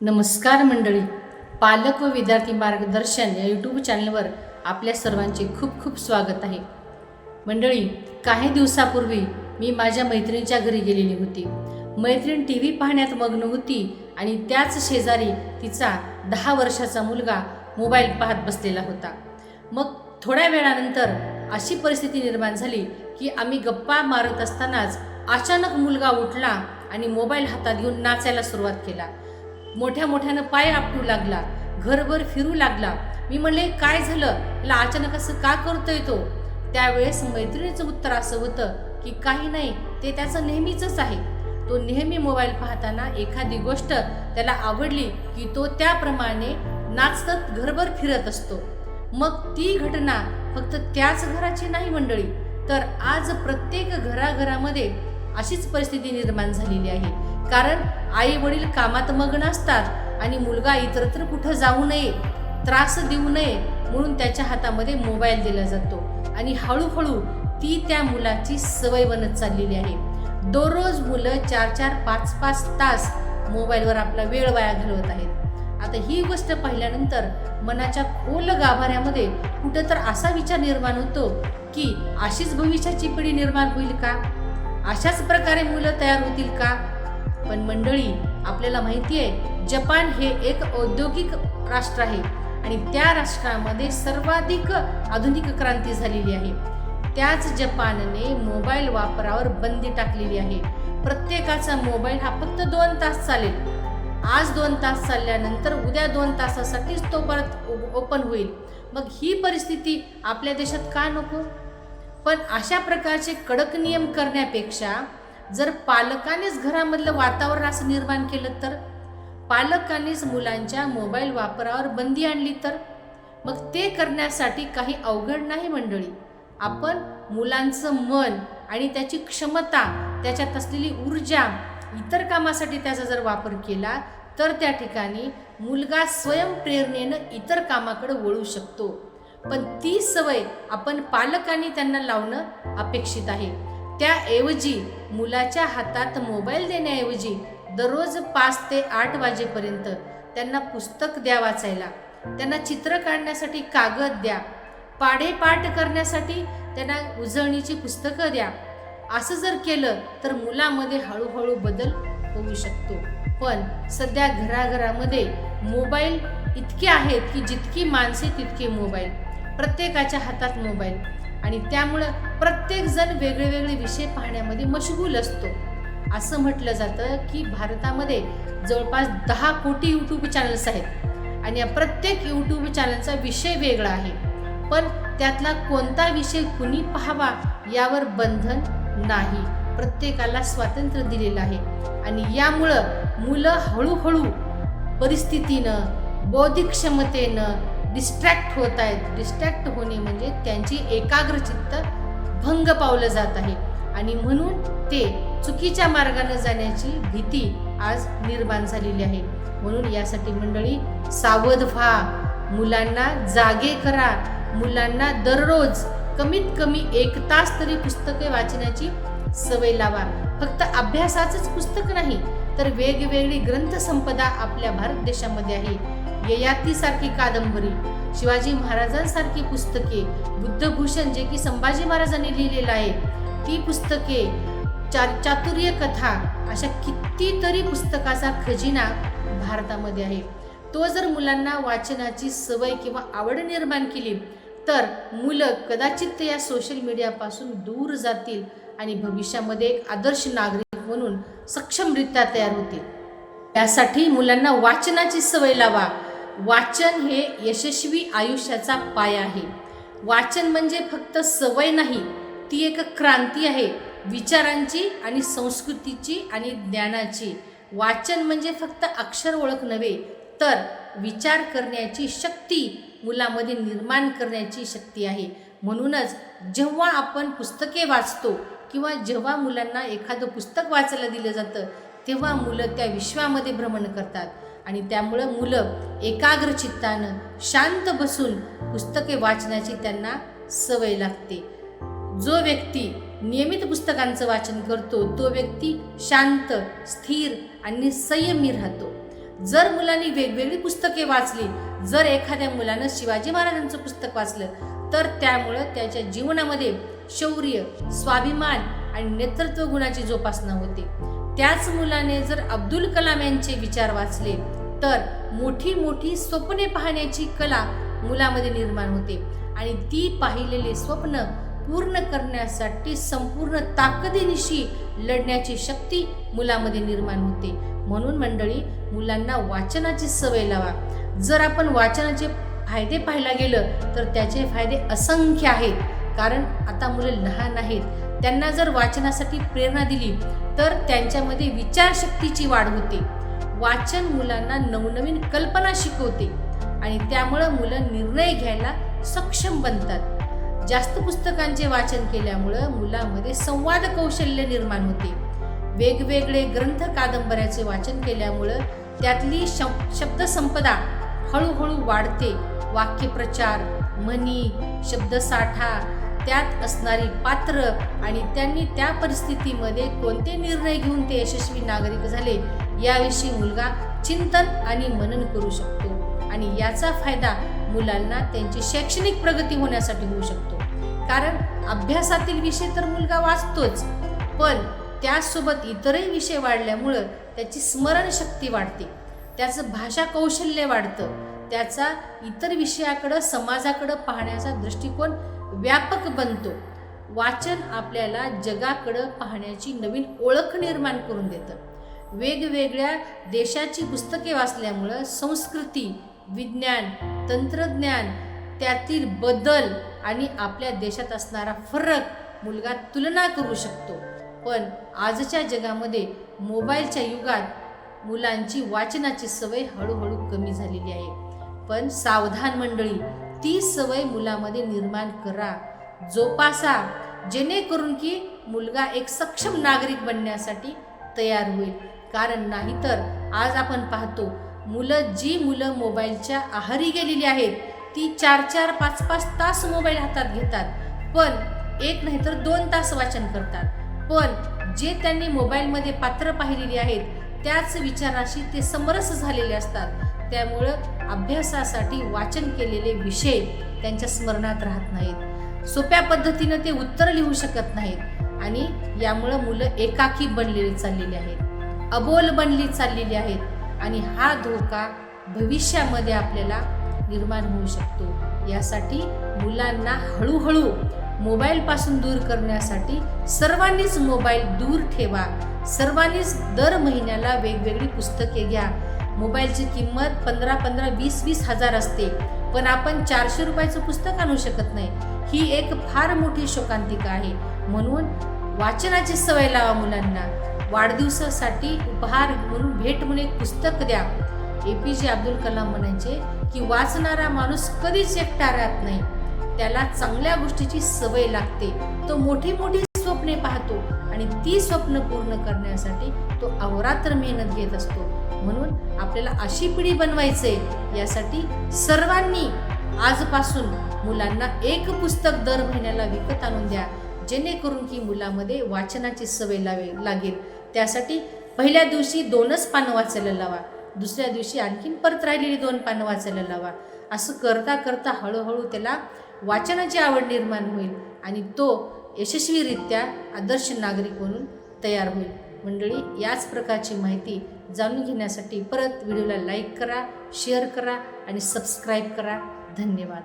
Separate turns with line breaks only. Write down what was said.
नमस्कार मंडळी. पालक व विद्यार्थी मार्गदर्शन या यूट्यूब चॅनलवर आपल्या सर्वांचे खूप खूप स्वागत आहे. मंडळी काही दिवसापूर्वी मी माझ्या मैत्रिणीच्या घरी गेलेली होती. मैत्रीण टी व्ही पाहण्यात मग्न होती आणि त्याच शेजारी तिचा दहा वर्षाचा मुलगा मोबाईल पाहत बसलेला होता. मग थोड्या वेळानंतर अशी परिस्थिती निर्माण झाली की आम्ही गप्पा मारत असतानाच अचानक मुलगा उठला आणि मोबाईल हातात घेऊन नाचायला सुरुवात केला. मोठ्या मोठ्यानं पाय आपटू लागला घरभर फिरू लागला. मी म्हणले काय झालं? त्याला अचानक असं का करतोय तो? त्यावेळेस मैत्रिणीचं उत्तर असं होतं की काही नाही ते त्याचं नेहमीच आहे. तो नेहमी मोबाईल पाहताना एखादी गोष्ट त्याला आवडली की तो त्याप्रमाणे नाचत घरभर फिरत असतो. मग ती घटना फक्त त्याच घराची नाही मंडळी तर आज प्रत्येक घराघरामध्ये अशीच परिस्थिती निर्माण झालेली आहे. कारण आई वडील कामात मग्न असतात आणि मुलगा इतरत्र कुठं जाऊ नये त्रास देऊ नये म्हणून त्याच्या हातामध्ये मोबाईल दिला जातो. आणि हळूहळू ती त्या मुलाची सवय बनत चाललेली आहे. दररोज मुलं चार चार पाच पाच तास मोबाईलवर आपला वेळ वाया घालवत आहेत. आता ही गोष्ट पाहिल्यानंतर मनाच्या खोल गाभाऱ्यामध्ये कुठं तर असा विचार निर्माण होतो की अशीच भविष्याची पिढी निर्माण होईल का? अशाच प्रकारे मुलं तयार होतील का? पण मंडळी आपल्याला माहिती आहे जपान हे एक औद्योगिक राष्ट्र आहे आणि त्या राष्ट्रामध्ये सर्वाधिक आधुनिक क्रांती झालेली आहे. त्याच जपानने मोबाईल वापरावर बंदी टाकलेली आहे. प्रत्येकाचा मोबाईल हा फक्त दोन तास चालेल. आज दोन तास चालल्यानंतर उद्या दोन तासासाठीच तो परत ओपन होईल. मग ही परिस्थिती आपल्या देशात का नको? पण अशा प्रकारचे कडक नियम करण्यापेक्षा जर पालकानेच घरामधलं वातावरण असं निर्माण केलं तर? पालकांनीच मुलांच्या मोबाईल वापरावर बंदी आणली तर? मग ते करण्यासाठी काही अवघड नाही मंडळी. आपण मुलांचं मन आणि त्याची क्षमता त्याच्यात असलेली ऊर्जा इतर कामासाठी त्याचा जर वापर केला तर त्या ठिकाणी मुलगा स्वयंप्रेरणेनं इतर कामाकडे वळू शकतो. पण ती सवय आपण पालकांनी त्यांना लावणं अपेक्षित आहे. त्याऐवजी मुलाच्या हातात मोबाईल देण्याऐवजी दररोज पाच ते आठ वाजेपर्यंत त्यांना पुस्तक द्या वाचायला. त्यांना चित्र काढण्यासाठी कागद द्या. पाढेपाठ करण्यासाठी त्यांना उजळणीची पुस्तकं द्या. असं जर केलं तर मुलामध्ये हळूहळू बदल होऊ शकतो. पण सध्या घराघरामध्ये मोबाईल इतके आहेत की जितकी माणसे तितके मोबाईल. प्रत्येकाच्या हातात मोबाईल. आणि त्यामुळं प्रत्येकजण वेगळे वेगळे विषय पाहण्यामध्ये मशगूल असतो. असं म्हटलं जातं की भारतामध्ये जवळपास दहा कोटी यूट्यूब चॅनल्स आहेत. आणि या प्रत्येक यूट्यूब चॅनलचा विषय वेगळा आहे. पण त्यातला कोणता विषय कुणी पाहावा यावर बंधन नाही. प्रत्येकाला स्वातंत्र्य दिलेलं आहे. आणि यामुळं मुलं हळूहळू परिस्थितीनं बौद्धिक क्षमतेनं डिस्ट्रॅक्ट होत आहेत. डिस्ट्रॅक्ट होणे म्हणजे त्यांची एकाग्रचित्त भंग पावलं जात आहे. आणि म्हणून ते चुकीच्या मार्गाने जाण्याची भीती आज निर्माण झालेली आहे. म्हणून यासाठी मंडळी सावध व्हा. मुलांना जागे करा. मुलांना दररोज कमीत कमी एक तास तरी पुस्तके वाचण्याची सवय लावा. फक्त अभ्यासाचंच पुस्तक नाही तर वेगवेगळी ग्रंथसंपदा आपल्या भारत देशामध्ये आहे. ययातीसारखी कादंबरी शिवाजी महाराजांसारखी पुस्तके बुद्धभूषण जे की संभाजी महाराजांनी लिहिलेलं आहे ती पुस्तके चा चातुर्य कथा अशा कितीतरी पुस्तकाचा खजिना भारतामध्ये आहे. तो जर मुलांना वाचनाची सवय किंवा आवड निर्माण केली तर मुलं कदाचित या सोशल मीडियापासून दूर जातील आणि भविष्यामध्ये एक आदर्श नागरिक म्हणून सक्षमरित्या तयार होतील. त्यासाठी मुलांना वाचनाची सवय लावा. वाचन हे यशस्वी आयुष्याचा पाया आहे. वाचन म्हणजे फक्त सवय नाही ती एक क्रांती आहे. विचारांची आणि संस्कृतीची आणि ज्ञानाची. वाचन म्हणजे फक्त अक्षर ओळख नव्हे तर विचार करण्याची शक्ती मुलामध्ये निर्माण करण्याची शक्ती आहे. म्हणूनच जेव्हा आपण पुस्तके वाचतो किंवा जेव्हा मुलांना एखादं पुस्तक वाचायला दिलं जातं तेव्हा मुलं त्या विश्वामध्ये भ्रमण करतात. आणि त्यामुळं मुलं एकाग्र चित्तानं शांत बसून पुस्तके वाचण्याची त्यांना सवय लागते. जो व्यक्ती नियमित पुस्तकांचं वाचन करतो तो व्यक्ती शांत स्थिर आणि संयमी राहतो. जर मुलांनी वेगवेगळी पुस्तके वाचली जर एखाद्या मुलानं शिवाजी महाराजांचं पुस्तक वाचलं तर त्यामुळं त्याच्या जीवनामध्ये शौर्य स्वाभिमान आणि नेतृत्व गुणाची जोपासना होते. त्याच मुलाने जर अब्दुल कलाम यांचे विचार वाचले तर मोठी मोठी स्वप्ने पाहण्याची कला मुलामध्ये निर्माण होते आणि ती पाहिलेले स्वप्न पूर्ण करण्यासाठी संपूर्ण ताकदीनिशी लढण्याची शक्ती मुलामध्ये निर्माण होते. म्हणून मंडळी मुलांना वाचनाची सवय लावा. जर आपण वाचनाचे फायदे पाहायला गेलं तर त्याचे फायदे असंख्य आहेत. कारण आता मुलं लहान आहेत. त्यांना जर वाचनासाठी प्रेरणा दिली तर त्यांच्यामध्ये विचारशक्तीची वाढ होते. वाचन मुलांना नवनवीन कल्पना शिकवते आणि त्यामुळं मुलं निर्णय घ्यायला सक्षम बनतात. जास्त पुस्तकांचे वाचन केल्यामुळं मुलामध्ये संवाद कौशल्य निर्माण होते. वेगवेगळे ग्रंथ कादंबऱ्याचे वाचन केल्यामुळं त्यातली शब शब्दसंपदा हळूहळू वाढते. वाक्यप्रचार म्हणी शब्दसाठा त्यात असणारी पात्र आणि त्यांनी त्या परिस्थितीमध्ये कोणते निर्णय घेऊन ते यशस्वी नागरिक झाले याविषयी मुलगा चिंतन आणि मनन करू शकतो. आणि याचा फायदा मुलांना त्यांची शैक्षणिक प्रगती होण्यासाठी होऊ शकतो. कारण अभ्यासातील विषय तर मुलगा वाचतोच पण त्यासोबत इतरही विषय वाढल्यामुळं त्याची स्मरणशक्ती वाढते. त्याचं भाषा कौशल्य वाढतं. त्याचा इतर विषयाकडं समाजाकडं पाहण्याचा दृष्टिकोन व्यापक बनतो. वाचन आपल्याला जगाकडं पाहण्याची नवीन ओळख निर्माण करून देतं. वेगवेगळ्या देशाची पुस्तके वाचल्यामुळं संस्कृती विज्ञान तंत्रज्ञान त्यातील बदल आणि आपल्या देशात असणारा फरक मुलगा तुलना करू शकतो. पण आजच्या जगामध्ये मोबाईलच्या युगात मुलांची वाचनाची सवय हळूहळू कमी झालेली आहे. पण सावधान मंडळी ती सवय मुलामध्ये निर्माण करा. जोपासा जेणेकरून की मुलगा एक सक्षम नागरिक बनण्यासाठी तयार होईल. कारण नाहीतर आज आपण पाहतो मुलं जी मुलं मोबाईलच्या आहारी गेलेली आहेत ती चार चार पाच पाच तास मोबाईल हातात घेतात. पण एक नाही तर दोन तास वाचन करतात. पण जे त्यांनी मोबाईलमध्ये पात्र पाहिलेली आहेत त्याच विचाराशी ते समरस झालेले असतात. त्यामुळं अभ्यासासाठी वाचन केलेले विषय त्यांच्या स्मरणात राहत नाहीत. सोप्या पद्धतीनं ते उत्तर लिहू शकत नाहीत आणि यामुळं मुलं एकाकी बनलेली चाललेली आहेत. अबोल बनली चाललेली आहेत आणि हा धोका भविष्यामध्ये आपल्याला निर्माण होऊ शकतो. यासाठी मुलांना हळूहळू मोबाईलपासून दूर करण्यासाठी सर्वांनीच मोबाईल दूर ठेवा. सर्वांनीच दर महिन्याला वेगवेगळी पुस्तके घ्या. मोबाईलची किंमत पंधरा पंधरा वीस वीस हजार असते. पण आपण चारशे रुपयाचं पुस्तक आणू शकत नाही. ही एक फार मोठी शोकांतिका आहे. म्हणून वाचनाची सवय लावा मुलांना. वाढदिवसासाठी उपहार म्हणून भेट म्हणून एक पुस्तक द्या. ए पी जे अब्दुल कलाम म्हणायचे की वाचणारा माणूस कधीच एकटा राहत नाही. त्याला चांगल्या गोष्टीची सवय लागते. तो मोठी मोठी स्वप्ने पाहतो आणि ती स्वप्न पूर्ण करण्यासाठी तो अहोरात्र मेहनत घेत असतो. म्हणून आपल्याला अशी पिढी बनवायचे यासाठी सर्वांनी आजपासून मुलांना एक पुस्तक दर महिन्याला विकत आणून द्या. जेणेकरून की मुलामध्ये वाचनाची सवय लावे लागेल. त्यासाठी पहिल्या दिवशी दोनच पानं वाचायला लावा. दुसऱ्या दिवशी आणखीन परत राहिलेली दोन पानं वाचायला लावा. असं करता करता हळूहळू त्याला वाचनाची आवड निर्माण होईल आणि तो यशस्वीरित्या आदर्श नागरिक म्हणून तयार होईल. मंडळी याच प्रकारची माहिती जाणून घेण्यासाठी परत व्हिडिओला लाईक करा शेअर करा आणि सबस्क्राईब करा. धन्यवाद.